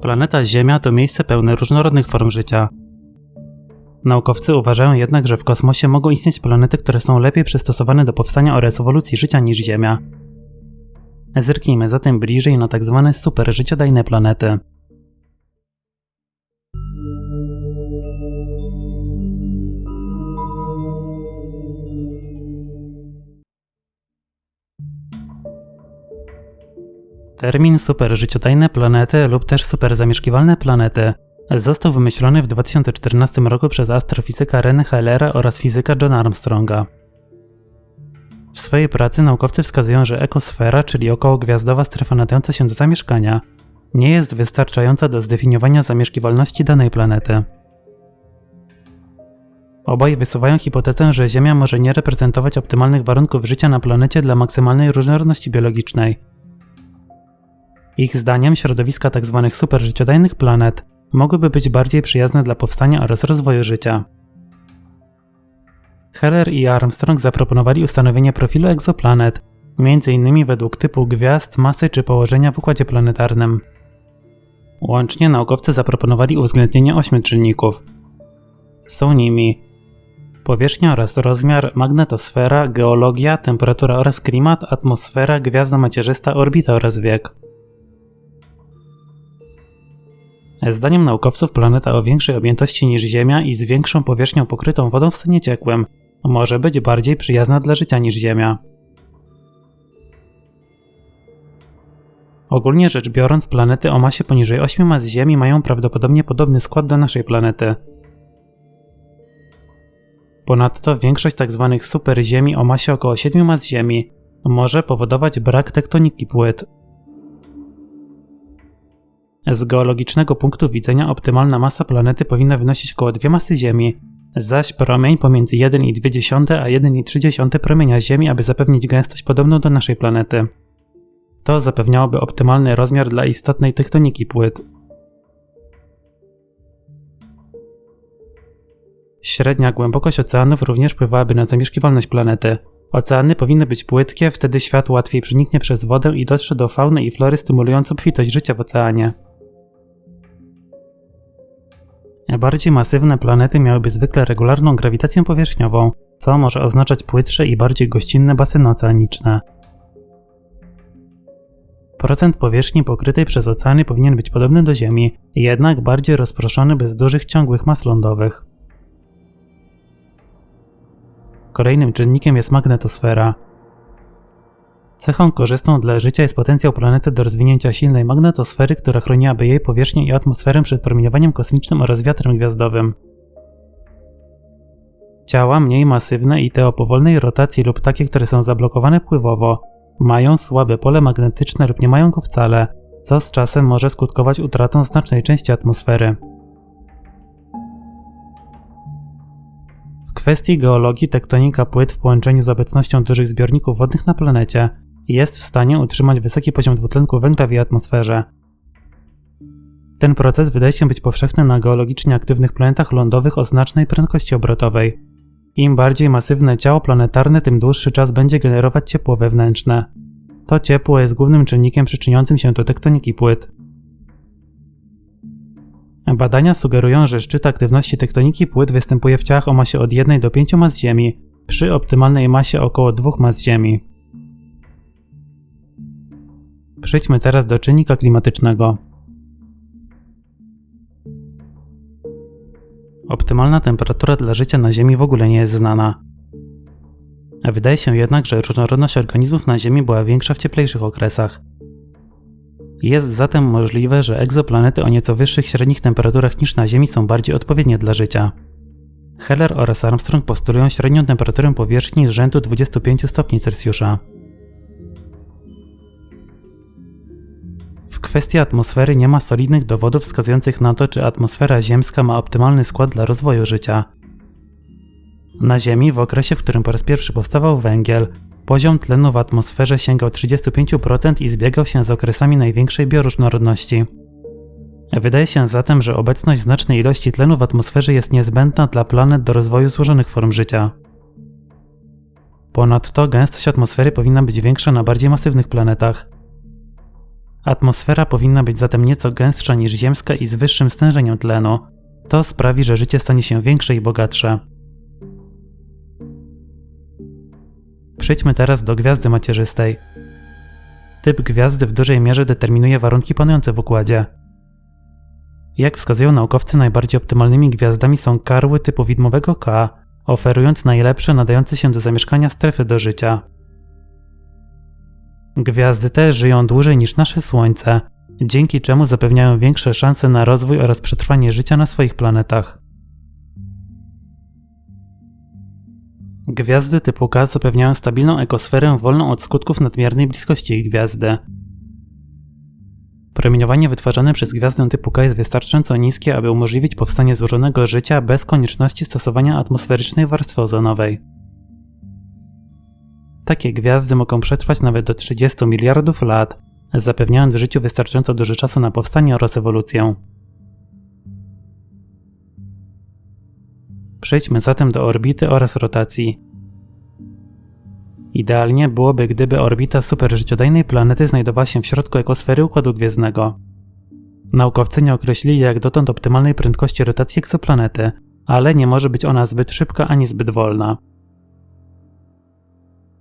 Planeta Ziemia to miejsce pełne różnorodnych form życia. Naukowcy uważają jednak, że w kosmosie mogą istnieć planety, które są lepiej przystosowane do powstania oraz ewolucji życia niż Ziemia. Zerknijmy zatem bliżej na tzw. Tak super życiodajne planety. Termin superżyciodajne planety lub też superzamieszkiwalne planety został wymyślony w 2014 roku przez astrofizyka René Hellera oraz fizyka Johna Armstronga. W swojej pracy naukowcy wskazują, że ekosfera, czyli okołogwiazdowa strefa nadająca się do zamieszkania, nie jest wystarczająca do zdefiniowania zamieszkiwalności danej planety. Obaj wysuwają hipotezę, że Ziemia może nie reprezentować optymalnych warunków życia na planecie dla maksymalnej różnorodności biologicznej. Ich zdaniem środowiska tzw. Tak superżyciodajnych planet mogłyby być bardziej przyjazne dla powstania oraz rozwoju życia. Heller i Armstrong zaproponowali ustanowienie profilu egzoplanet, m.in. według typu gwiazd, masy czy położenia w układzie planetarnym. Łącznie naukowcy zaproponowali uwzględnienie ośmiu czynników. Są nimi powierzchnia oraz rozmiar, magnetosfera, geologia, temperatura oraz klimat, atmosfera, gwiazda macierzysta, orbita oraz wiek. Zdaniem naukowców planeta o większej objętości niż Ziemia i z większą powierzchnią pokrytą wodą w stanie ciekłym może być bardziej przyjazna dla życia niż Ziemia. Ogólnie rzecz biorąc, planety o masie poniżej 8 mas Ziemi mają prawdopodobnie podobny skład do naszej planety. Ponadto większość tzw. Tak superziemi o masie około 7 mas Ziemi może powodować brak tektoniki płyt. Z geologicznego punktu widzenia optymalna masa planety powinna wynosić około 2 masy Ziemi, zaś promień pomiędzy 1,2 a 1,3 promienia Ziemi, aby zapewnić gęstość podobną do naszej planety. To zapewniałoby optymalny rozmiar dla istotnej tektoniki płyt. Średnia głębokość oceanów również wpływałaby na zamieszkiwalność planety. Oceany powinny być płytkie, wtedy świat łatwiej przeniknie przez wodę i dotrze do fauny i flory stymulując obfitość życia w oceanie. Bardziej masywne planety miałyby zwykle regularną grawitację powierzchniową, co może oznaczać płytsze i bardziej gościnne baseny oceaniczne. Procent powierzchni pokrytej przez oceany powinien być podobny do Ziemi, jednak bardziej rozproszony bez dużych ciągłych mas lądowych. Kolejnym czynnikiem jest magnetosfera. Cechą korzystną dla życia jest potencjał planety do rozwinięcia silnej magnetosfery, która chroniłaby jej powierzchnię i atmosferę przed promieniowaniem kosmicznym oraz wiatrem gwiazdowym. Ciała mniej masywne i te o powolnej rotacji lub takie, które są zablokowane pływowo, mają słabe pole magnetyczne lub nie mają go wcale, co z czasem może skutkować utratą znacznej części atmosfery. W kwestii geologii tektonika płyt w połączeniu z obecnością dużych zbiorników wodnych na planecie jest w stanie utrzymać wysoki poziom dwutlenku węgla w jej atmosferze. Ten proces wydaje się być powszechny na geologicznie aktywnych planetach lądowych o znacznej prędkości obrotowej. Im bardziej masywne ciało planetarne, tym dłuższy czas będzie generować ciepło wewnętrzne. To ciepło jest głównym czynnikiem przyczyniającym się do tektoniki płyt. Badania sugerują, że szczyt aktywności tektoniki płyt występuje w ciałach o masie od 1 do 5 mas Ziemi, przy optymalnej masie około 2 mas Ziemi. Przejdźmy teraz do czynnika klimatycznego. Optymalna temperatura dla życia na Ziemi w ogóle nie jest znana. Wydaje się jednak, że różnorodność organizmów na Ziemi była większa w cieplejszych okresach. Jest zatem możliwe, że egzoplanety o nieco wyższych średnich temperaturach niż na Ziemi są bardziej odpowiednie dla życia. Heller oraz Armstrong postulują średnią temperaturę powierzchni z rzędu 25 stopni Celsjusza. W kwestii atmosfery nie ma solidnych dowodów wskazujących na to, czy atmosfera ziemska ma optymalny skład dla rozwoju życia. Na Ziemi, w okresie, w którym po raz pierwszy powstawał węgiel, poziom tlenu w atmosferze sięgał 35% i zbiegał się z okresami największej bioróżnorodności. Wydaje się zatem, że obecność znacznej ilości tlenu w atmosferze jest niezbędna dla planet do rozwoju złożonych form życia. Ponadto gęstość atmosfery powinna być większa na bardziej masywnych planetach. Atmosfera powinna być zatem nieco gęstsza niż ziemska i z wyższym stężeniem tlenu. To sprawi, że życie stanie się większe i bogatsze. Przejdźmy teraz do gwiazdy macierzystej. Typ gwiazdy w dużej mierze determinuje warunki panujące w układzie. Jak wskazują naukowcy, najbardziej optymalnymi gwiazdami są karły typu widmowego K, oferując najlepsze nadające się do zamieszkania strefy do życia. Gwiazdy te żyją dłużej niż nasze Słońce, dzięki czemu zapewniają większe szanse na rozwój oraz przetrwanie życia na swoich planetach. Gwiazdy typu K zapewniają stabilną ekosferę wolną od skutków nadmiernej bliskości ich gwiazdy. Promieniowanie wytwarzane przez gwiazdę typu K jest wystarczająco niskie, aby umożliwić powstanie złożonego życia bez konieczności stosowania atmosferycznej warstwy ozonowej. Takie gwiazdy mogą przetrwać nawet do 30 miliardów lat, zapewniając życiu wystarczająco dużo czasu na powstanie oraz ewolucję. Przejdźmy zatem do orbity oraz rotacji. Idealnie byłoby, gdyby orbita superżyciodajnej planety znajdowała się w środku ekosfery Układu Gwiezdnego. Naukowcy nie określili jak dotąd optymalnej prędkości rotacji egzoplanety, ale nie może być ona zbyt szybka ani zbyt wolna.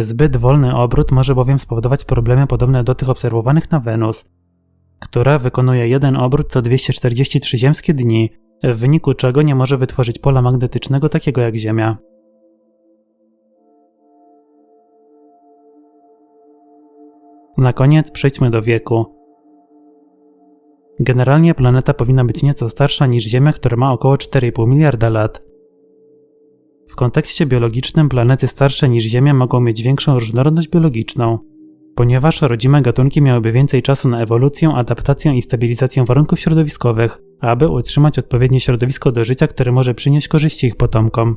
Zbyt wolny obrót może bowiem spowodować problemy podobne do tych obserwowanych na Wenus, która wykonuje jeden obrót co 243 ziemskie dni, w wyniku czego nie może wytworzyć pola magnetycznego takiego jak Ziemia. Na koniec przejdźmy do wieku. Generalnie planeta powinna być nieco starsza niż Ziemia, która ma około 4,5 miliarda lat. W kontekście biologicznym planety starsze niż Ziemia mogą mieć większą różnorodność biologiczną, ponieważ rodzime gatunki miałyby więcej czasu na ewolucję, adaptację i stabilizację warunków środowiskowych, aby utrzymać odpowiednie środowisko do życia, które może przynieść korzyści ich potomkom.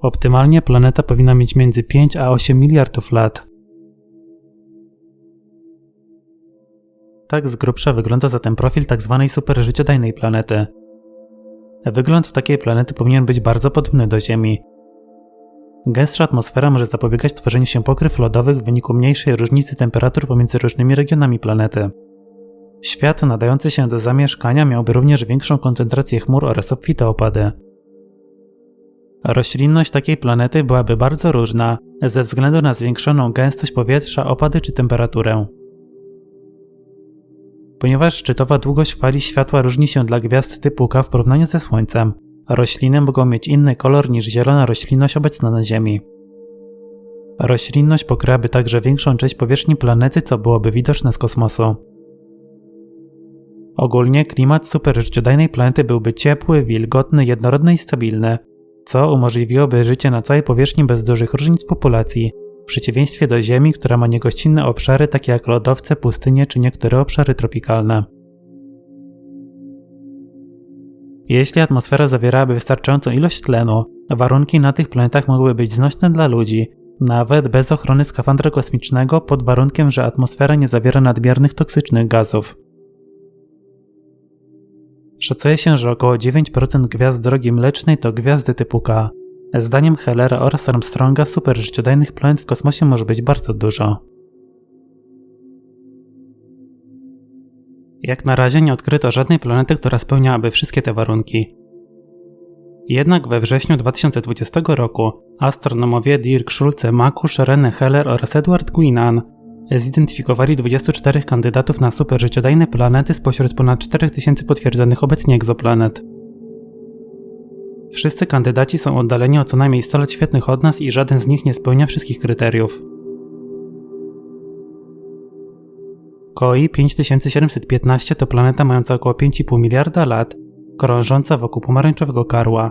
Optymalnie planeta powinna mieć między 5 a 8 miliardów lat. Tak z grubsza wygląda zatem profil tzw. Tak superżyciodajnej planety. Wygląd takiej planety powinien być bardzo podobny do Ziemi. Gęstsza atmosfera może zapobiegać tworzeniu się pokryw lodowych w wyniku mniejszej różnicy temperatur pomiędzy różnymi regionami planety. Świat nadający się do zamieszkania miałby również większą koncentrację chmur oraz obfite opady. Roślinność takiej planety byłaby bardzo różna ze względu na zwiększoną gęstość powietrza, opady czy temperaturę. Ponieważ szczytowa długość fali światła różni się dla gwiazd typu K w porównaniu ze Słońcem, rośliny mogą mieć inny kolor niż zielona roślinność obecna na Ziemi. Roślinność pokryłaby także większą część powierzchni planety, co byłoby widoczne z kosmosu. Ogólnie klimat superżyciodajnej planety byłby ciepły, wilgotny, jednorodny i stabilny, co umożliwiłoby życie na całej powierzchni bez dużych różnic populacji, przeciwieństwie do Ziemi, która ma niegościnne obszary takie jak lodowce, pustynie czy niektóre obszary tropikalne. Jeśli atmosfera zawierałaby wystarczającą ilość tlenu, warunki na tych planetach mogłyby być znośne dla ludzi, nawet bez ochrony skafandra kosmicznego pod warunkiem, że atmosfera nie zawiera nadmiernych toksycznych gazów. Szacuje się, że około 9% gwiazd drogi mlecznej to gwiazdy typu K, Zdaniem Hellera oraz Armstronga super życiodajnych planet w kosmosie może być bardzo dużo. Jak na razie nie odkryto żadnej planety, która spełniałaby wszystkie te warunki. Jednak we wrześniu 2020 roku astronomowie Dirk Schulze, Makusz, René Heller oraz Edward Guinan zidentyfikowali 24 kandydatów na superżyciodajne planety spośród ponad 4000 potwierdzonych obecnie egzoplanet. Wszyscy kandydaci są oddaleni o co najmniej 100 lat świetnych od nas i żaden z nich nie spełnia wszystkich kryteriów. KOI 5715 to planeta mająca około 5,5 miliarda lat, krążąca wokół pomarańczowego karła.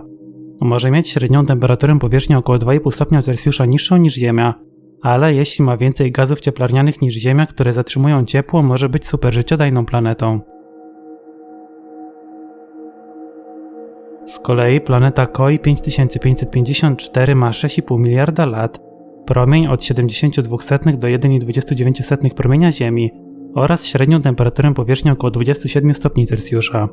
Może mieć średnią temperaturę powierzchni około 2,5 stopnia Celsjusza niższą niż Ziemia, ale jeśli ma więcej gazów cieplarnianych niż Ziemia, które zatrzymują ciepło, może być superżyciodajną planetą. Kolei planeta KOI 5554 ma 6,5 miliarda lat, promień od 0,72 do 1,29 promienia Ziemi oraz średnią temperaturę powierzchni około 27 stopni Celsjusza.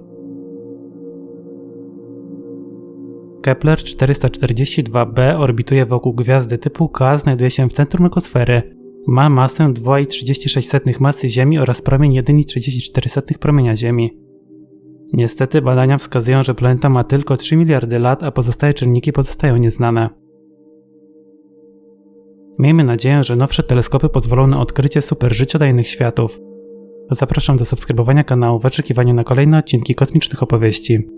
Kepler 442b orbituje wokół gwiazdy typu K, znajduje się w centrum ekosfery, Ma masę 2,36 masy Ziemi oraz promień 1,34 promienia Ziemi. Niestety badania wskazują, że planeta ma tylko 3 miliardy lat, a pozostałe czynniki pozostają nieznane. Miejmy nadzieję, że nowsze teleskopy pozwolą na odkrycie superżyciodajnych światów. Zapraszam do subskrybowania kanału w oczekiwaniu na kolejne odcinki kosmicznych opowieści.